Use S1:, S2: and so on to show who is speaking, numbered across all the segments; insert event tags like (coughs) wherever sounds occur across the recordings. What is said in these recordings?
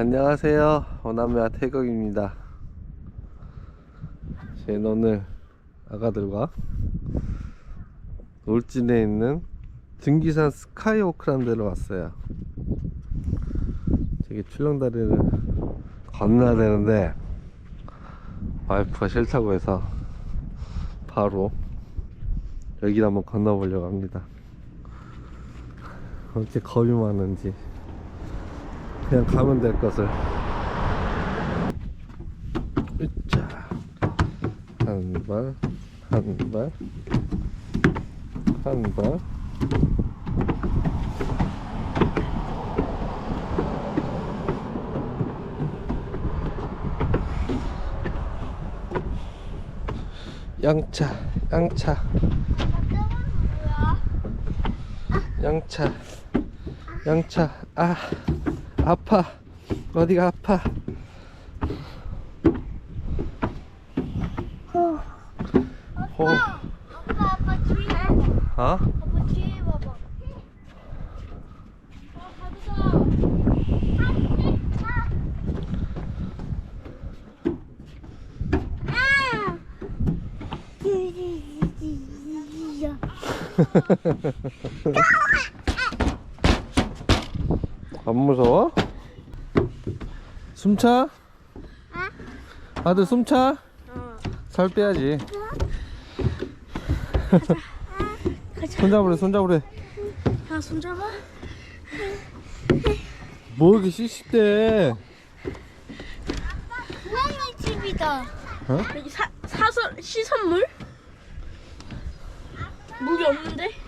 S1: 안녕하세요. 오남매와 태극입니다. 저희는 오늘 아가들과 울진에 있는 등기산 스카이워크라는 데로 왔어요. 저기 출렁다리를 건너야 되는데 와이프가 싫다고 해서 바로 여기를 한번 건너보려고 합니다. 어떻게 겁이 많은지 그냥 가면 될 것을. 으짜 한발 한발 한발. 양차 양차. 양차 양차. 아 아파 어디가 아파 어,
S2: 아빠 아빠 뒤에 봐봐.
S1: 어?
S2: 아빠 뒤에 봐봐. 아 가보자. 아! (laughs)
S1: 안 무서워? 숨차? 아들 숨차? 살 빼야지 손잡으래 손잡으래
S2: 아 손잡아?
S1: 뭐 이렇게 씩씩대
S2: 부엉이 집이다.
S1: 어?
S3: 여기 사, 사설 시선물? 물이 없는데?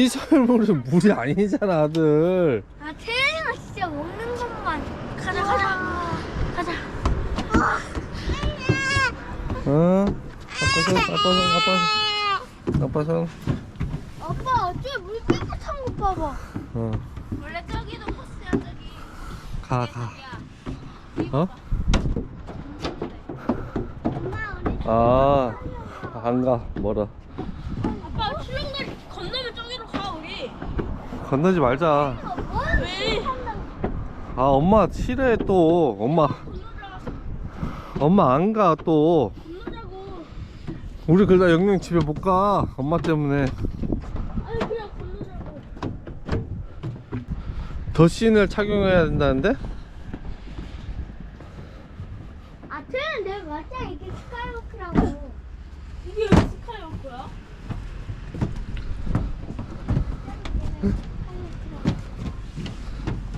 S1: 시설물은 물이 아니잖아 아들
S2: 아 태연이가 진짜 먹는 것만.
S3: 가자 가자 가자
S1: 어? 아빠 손 아빠 손 아빠 손 아빠 손
S2: 아빠 어째 물 깨끗한 거 봐봐.
S1: 어.
S3: 원래 저기도 코스야 저기
S1: 가, 가. 어?
S2: 엄마 우리
S1: 아, 안 가, 멀어.
S3: 아빠 출렁다리 건너면 저기로 가 우리
S1: 건너지 말자. 아, 엄마 싫어해, 또. 엄마, 엄마 안 가, 또.
S3: 건너자고
S1: 우리 그러다 영영 집에 못 가. 엄마 때문에.
S3: 아니 그냥 건너자고
S1: 더 씬을 착용해야 된다는데?
S2: 아 태연 내가 맞자 이게 스카이워크라고.
S3: 이게 왜 스카이워크야?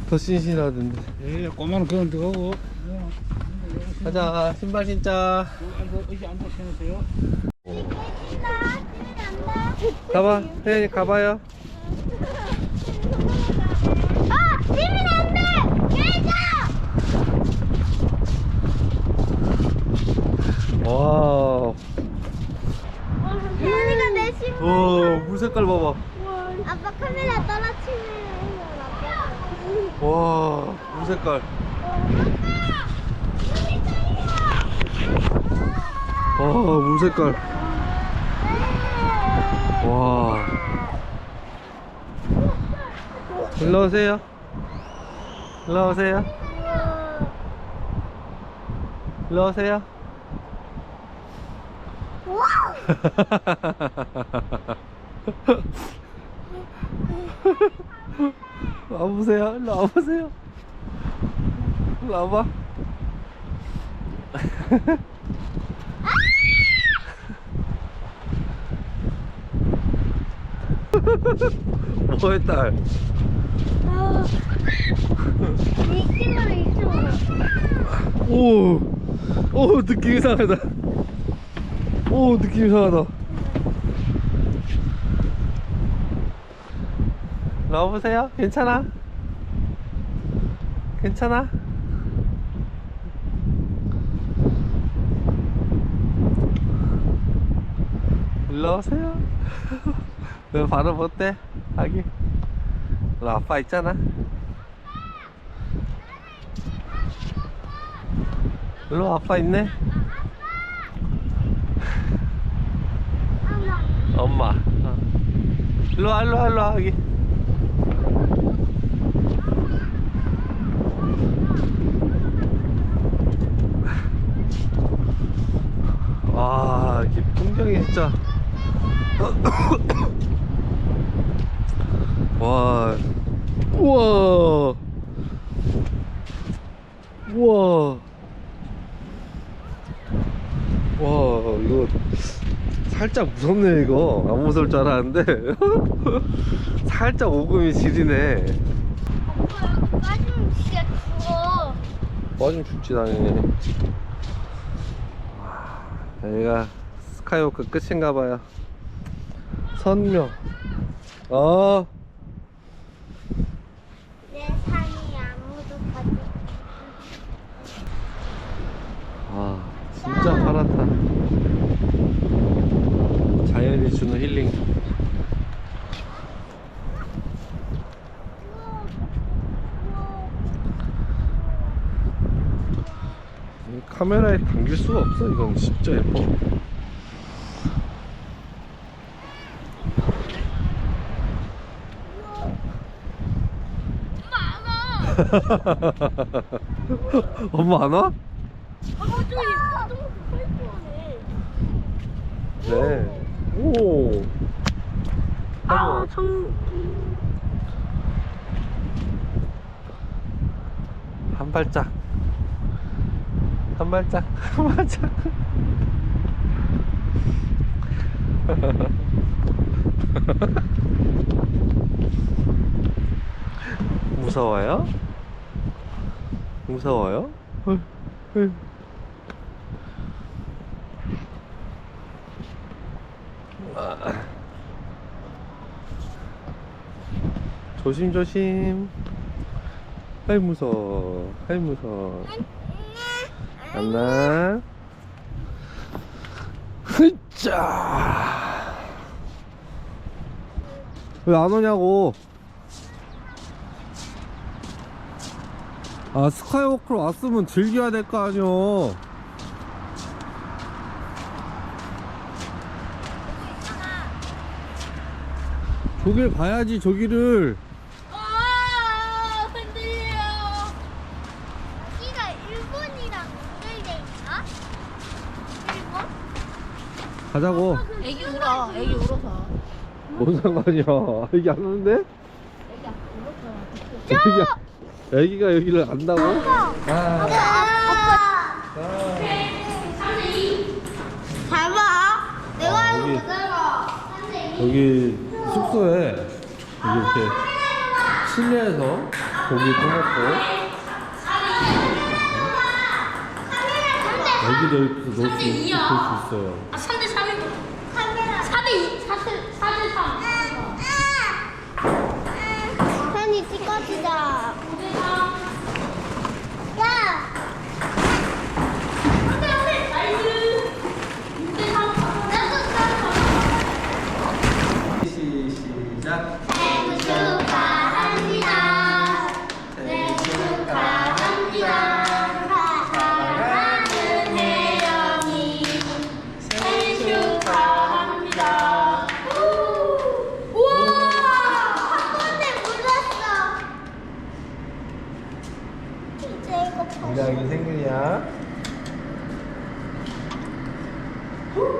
S1: 더 씬씬하던데.
S4: 예, 꼬마는 그건 들어가고.
S1: 가자, 신발 신자. 가봐, 혜연이 가봐요.
S2: 아! 집이 난데! 깨져!
S1: 와,
S2: 태연이가 내 신발
S1: 와, 물 색깔 봐봐.
S2: 아빠 카메라 떨어뜨리면 아빠
S1: 와, 물 색깔. 와, 물 색깔. 와. 일로 오세요. 일로 오세요. 일로 오세요. (laughs) 와보세요. 일로 와보세요. 일로 와봐. (laughs) 뭐해 딸?
S2: 이쪽으로 이쪽으로
S1: 오, 오 느낌 이상하다. 오 느낌 이상하다. 나와보세요. 괜찮아? 괜찮아? 일로 오세요. (laughs) 너 바로 못돼 아기. 너 아빠 있잖아. 일로 아빠 있네. (laughs) 엄마. 어. 일로 와, 일로 와, 일로 와, 여기. 진짜. (coughs) 와. 우와. 우와. 와 이거 살짝 무섭네 이거. 안 무서울 줄 알았는데. (laughs) 살짝 오금이 지리네.
S2: 빠지면 진짜 죽어.
S1: 빠지면 죽지 당연히 와, 여기가 스카이워크 끝인가 봐요. 선명 어?
S2: 내 산이 아무도 가지.
S1: 아 진짜 파랗다. 자연이 주는 힐링. 이 카메라에 담길 수가 없어 이건. 진짜 예뻐 (laughs) 엄마 안 와?
S3: 아. 네.
S1: 오.
S3: 아, 정.
S1: 한 발짝. 한 발짝. (laughs) 한 발짝. (laughs) 무서워요? 무서워요? 조심조심. 아이 무서워. 아이 무서워. 안나. 흐짜. 왜 안 오냐고. 아 스카이워크로 왔으면 즐겨야 될 거 아니여. 저길 가야지 저기를.
S3: 아, 흔들려.
S2: 여기가 일본이랑 연결돼 있나? 일본?
S1: 가자고.
S3: 애기 울어. 애기 울어서.
S1: 뭔 상관이야? (laughs) 애기 안 오는데? 애기가 애기가 여기를 안다고? 아.
S2: 내가
S1: 여기. 숙소에 여기 이렇게 실내에서 고기 구워먹고 애기도 여기서 놀수 있- 볼수 있어요.
S3: 아, 3대 3이
S2: 카메라.
S3: 4대 2, 4대 4대 3.
S2: 현이 찍어주자.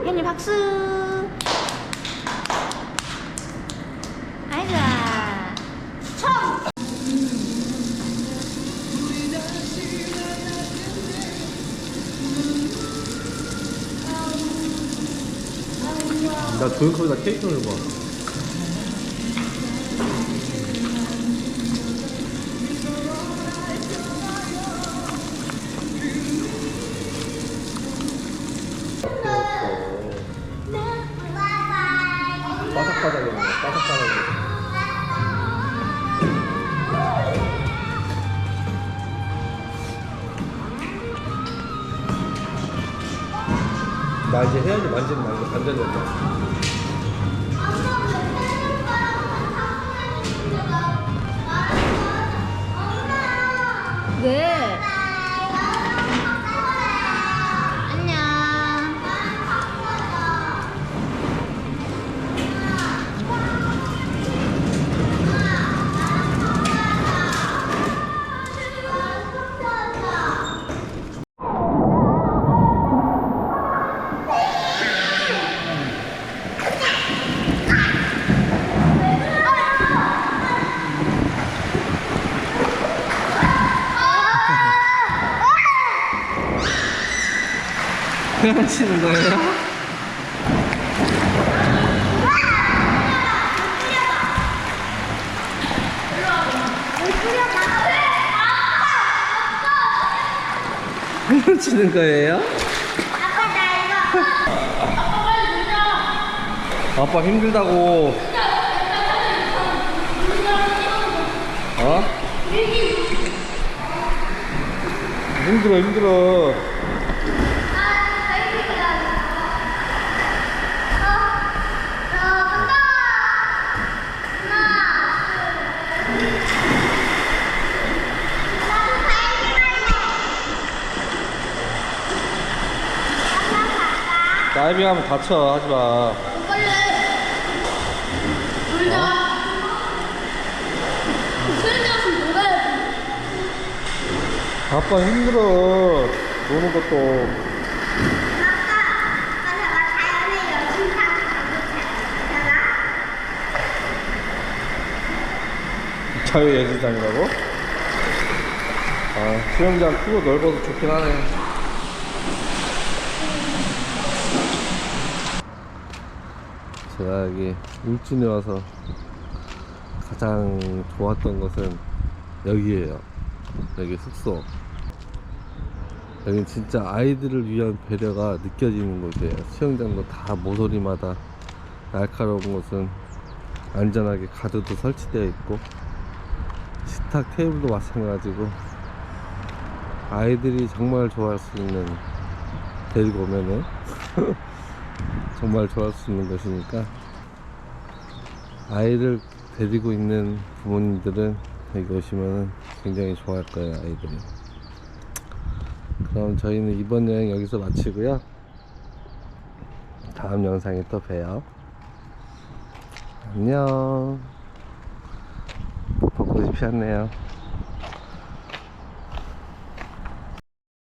S2: 현이 박수. 아이고.
S1: 나 조용컵에다 케이크 넣을 바삭바삭해. 나 이제 혜연이 만지는 말고 반전이 없다. 헤엄치는 거예요? 헤엄치는 거예요?
S2: 아빠 나 이거.
S1: 아빠 힘들다고. 어? 힘들어, 힘들어. 다이빙 하면 다쳐, 하지 마.
S3: 수련장 가서 놀아야지.
S1: 아빠 힘들어. 노는 것도. 자유예술장이라고? 아, 수영장 크고 넓어서 좋긴 하네. 제가 여기 울진에 와서 가장 좋았던 것은 여기에요. 여기 숙소. 여긴 진짜 아이들을 위한 배려가 느껴지는 곳이에요. 수영장도 다 모서리마다 날카로운 곳은 안전하게 가드도 설치되어 있고 식탁 테이블도 마찬가지고 아이들이 정말 좋아할 수 있는 데리고 오면은 (laughs) 정말 좋아할 수 있는 것이니까 아이를 데리고 있는 부모님들은 여기 오시면은 굉장히 좋아할 거예요 아이들이 그럼 저희는 이번 여행 여기서 마치고요. 다음 영상에 또 봬요. 안녕. 벚꽃이 피었네요